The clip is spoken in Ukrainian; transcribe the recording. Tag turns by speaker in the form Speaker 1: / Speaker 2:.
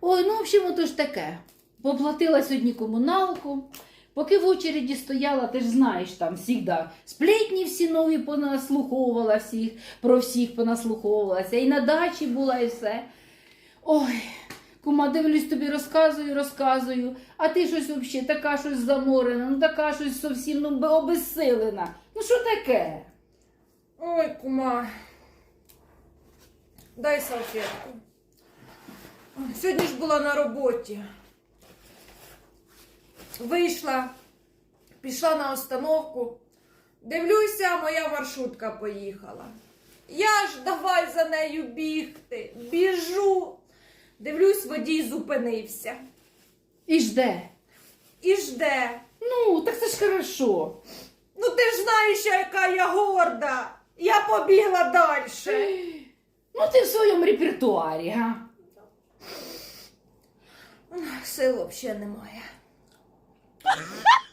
Speaker 1: Ой, ну, в общем, ото ж таке. Поплатила сьогодні комуналку. Поки в очереді стояла, ти ж знаєш там завжди. Сплетні всі нові понаслуховувала всіх, про всіх понаслуховувалася. І на дачі була, і все. Ой, кума, дивлюсь, тобі розказую, розказую, а ти щось взагалі така щось заморена, ну така щось зовсім ну, обезсилена. Ну що таке?
Speaker 2: Ой, кума. Дай салфетку. Сьогодні ж була на роботі. Вийшла, пішла на остановку. Дивлюся, моя маршрутка поїхала. Я ж давай за нею бігти. Біжу. Дивлюсь, водій зупинився.
Speaker 1: І жде.
Speaker 2: І жде.
Speaker 1: Ну, так це ж хорошо.
Speaker 2: Ну ти ж знаєш, яка я горда. Я побігла далі.
Speaker 1: Ну, ти в своєму репертуарі, га?
Speaker 2: Сил взагалі немає.